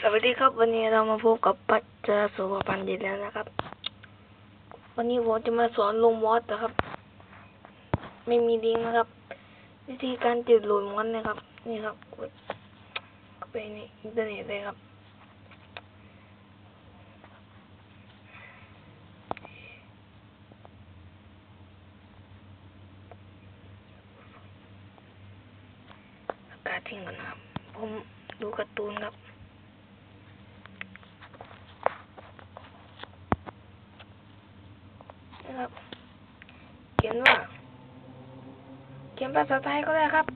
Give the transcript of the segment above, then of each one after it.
สวัสดีครับ วันนี้เรามาพบกับปัจจาสุภพันธ์อีแล้วนะครับ วันนี้ผมจะมาสอนลงมอสนะครับ ไม่มีลิงนะครับ วิธีการติดหลดมอสนะครับ นี่ครับกดไปในอินเทอร์เน็ตเลยครับกาศทิ้งก่อนนะครับ ผมดูการ์ตูนครับ เขียนว่า เขียน ภาษาไทยก็ได้ครับ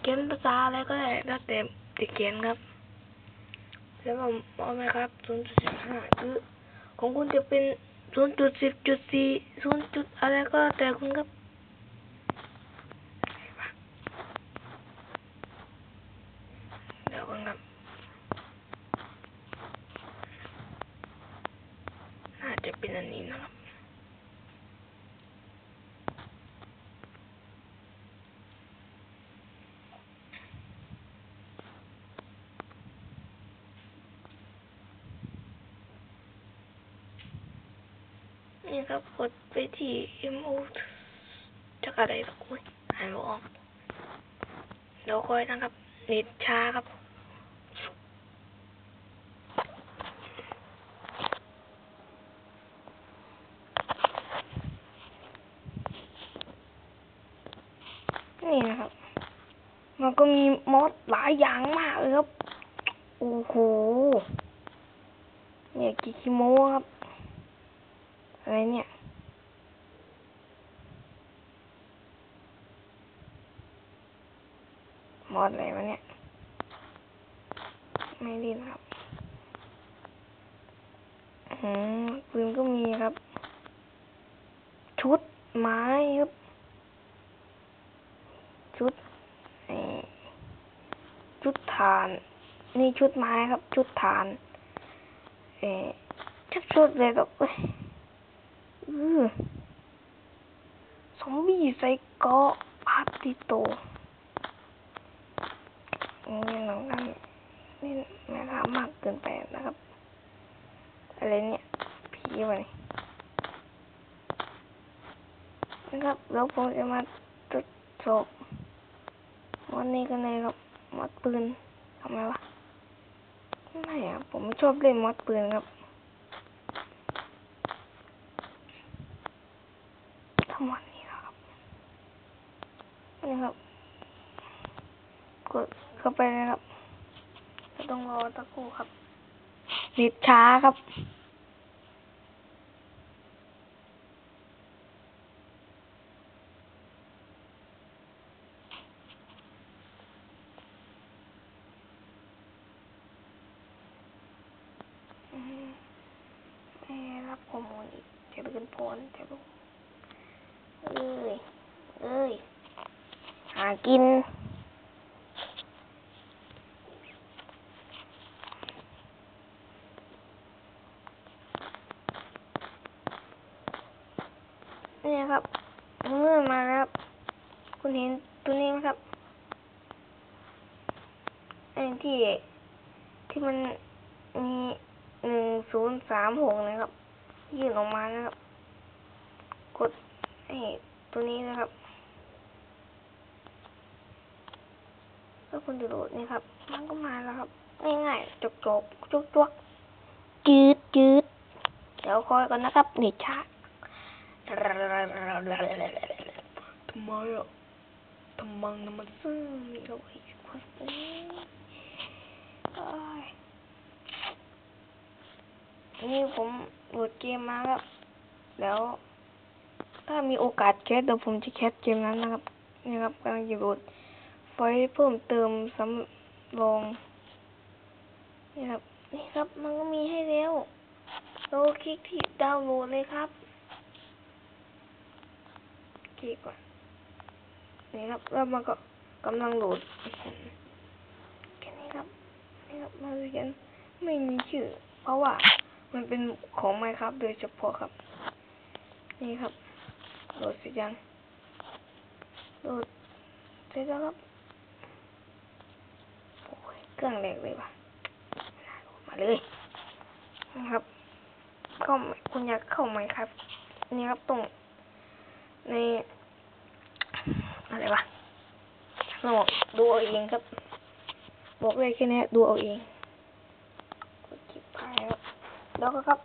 เขียนภาษาอะไรก็ได้แล้วแต่จะเขียนครับ แล้วผมเอาไหมครับศูนย์จุดสิบห้าหรือของคุณจะเป็นศูนย์จุดสิบจุดสี่ศูนย์จุดอะไรก็แต่คุณครับเดี๋ยวก่อนครับน่าจะเป็นอันนี้นะครับ นี่ครับกดไปที่ MO จะอะไรสักคนอ่านไม่ออกเดี๋ยวคอยนะครับเน็ตช้าครับนี่นะครับ มันก็มีมอสหลายอย่างมากเลยครับ โอ้โห เนี่ยกิคิโมครับ อะไรเนี่ยมอสอะไรวะเนี่ย ไม่ดีครับอืมปืนก็มีครับ ชุดไม้ครับ ชุดชุดฐาน นี่ชุดไม้ครับ ชุดฐาน เออชุดชุดเลยแบบ ซอมบี้ใส่เกาะพาติโตนี่น้องนั่นนี่ไม่ทำมากเกินไปนะครับ อะไรเนี่ยผีวะนี่นะครับแล้วผมจะมาทดสอบวันนี้กันเลยครับมอดปืนทำไมวะไม่อะผมไม่ชอบเล่นมอดปืนครับั้งวันนี้นะครับนี่ครับ กดเข้าไปเลยครับจะต้องรอตะครู่ครับเน็ตช้าครับอืมไม่รับข้อมูลอีกจะเดินพ้นจะรู้ เอ้ย เอ้ย หากิน นี่ครับ เมื่อมาครับ คุณเห็นตัวนี้ไหมครับไอ้ที่ที่มันมีหนึ่งศูนย์สามหกนะครับ ยื่นออกมานะครับ กด ไอ้ตัวนี้นะครับแล้วคุณจะโหลดนี่ครับ มันก็มาแล้วครับง่ายๆจบจบๆจุกจุกๆจืดจืดเดี๋ยวคอยก่อนนะครับนี่ช้าทำไมอะทำมังทำมันซื่อมีเอาไว้คนนี้นี่ผมโหลดเกมมาครับแล้ว ถ้ามีโอกาสแคสเดี๋ยวผมจะแคสเกมนั้นนะครับนี่ครับกำลังจะโหลดไฟเพิ่มเติมสำรองนี่ครับนี่ครับ มันก็มีให้แล้วเราคลิกที่ดาวน์โหลดเลยครับคลิกก่อนนี่ครับแล้วมันก็กำลังโหลดแค่นี้ครับนี่ครับมาดูกันไม่มีชื่อ เพราะว่ามันเป็นของไมครับโดยเฉพาะครับ นี่ครับ โหลดเสร็จยังโหลดเสร็จแล้วครับโอ้ยเครื่องแหลกเลยว่ะมาเลยนะครับก็คุณอยากเข้าไหมครับ นี่ครับตรงในอะไรวะสมองดูเอาเองครับ บอกเลยแค่นี้ดูเอาเองกดจิบพายครับแล้วก็ครับ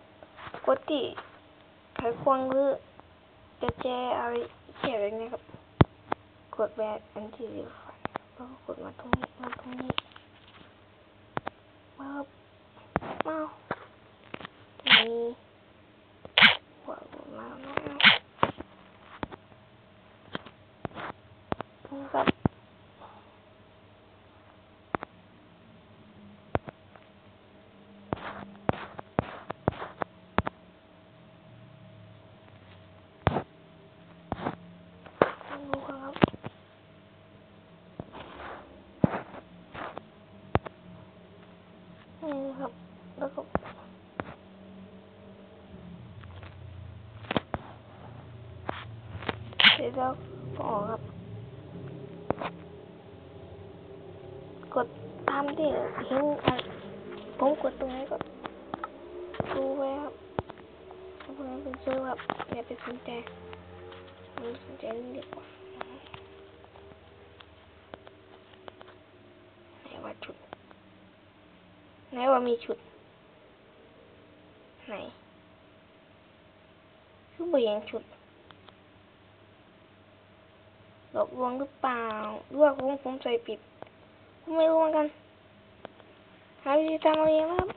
กดที่ไขควงหรือ จะแจอะไรเขียนอะไรเนี่ยครับ กดแบบอันที่สี่ฝันแล้วก็กดมาตรงนี้มาตรงนี้มาครับมานี่กดมาแล้วนี่ครับดูครับ นี่นะครับ แล้วก็เสร็ จแล้วก็ออกครับ กดตามที่เห็นอะผมกดตรงนี้ก็ดูไว้ครับถ้าพวกนั้นเป็นเซื้อครับอย่าไปสนใจสนใจนี่ดีกว่าไหนว่าชุดไหนว่ามีชุดไหนคือเบียงชุด หลอกลวงหรือเปล่าด้วยผมผมใส่ปิดผมไม่รู้เหมือนกันหาวิธีทำเอาเองนะครับ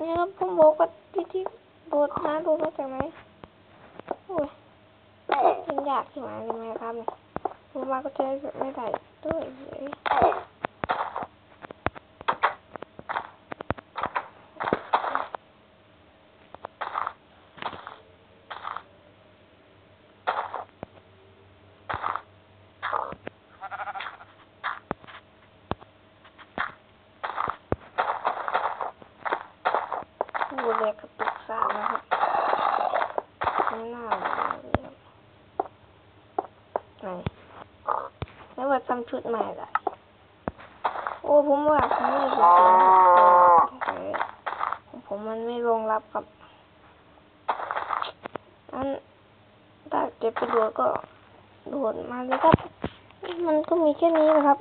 นี่ครับผมบอกว่าที่ที่โดดหาโดดมาจากไหนโอ้ยมันยากที่มายเลยไหมครับผมมาก็เจอไม่ได้ด้วยเอ้ย ดูแลกระตุกสามนะครับ ไม่น่าไหนแล้วว่าทำชุดใหม่ละโอ้ผมว่าผมไม่ได้ชุดเต็มครับแต่ของผมมันไม่รองรับครับอันถ้าจะไปโดดก็โดดมาเลยครับ มันก็มีแค่นี้นะครับ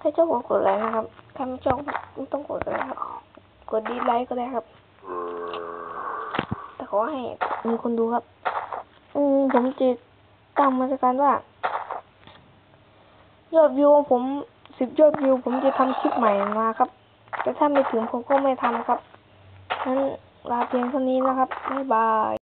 ถ้าเจ้าของกดไลค์นะครับ ถ้าไม่ชอบไม่ต้องกดเลยครับ กดดีไลค์ก็ได้ครับ อให้มีคนดูครับ อืมผมจะตั้งมาตรการว่า ยอดวิวของผมสิบยอดวิว ผมจะทำคลิปใหม่มาครับ แต่ถ้าไม่ถึงผมก็ไม่ทำครับงั้นลาเพียงเท่านี้นะครับบ๊ายบาย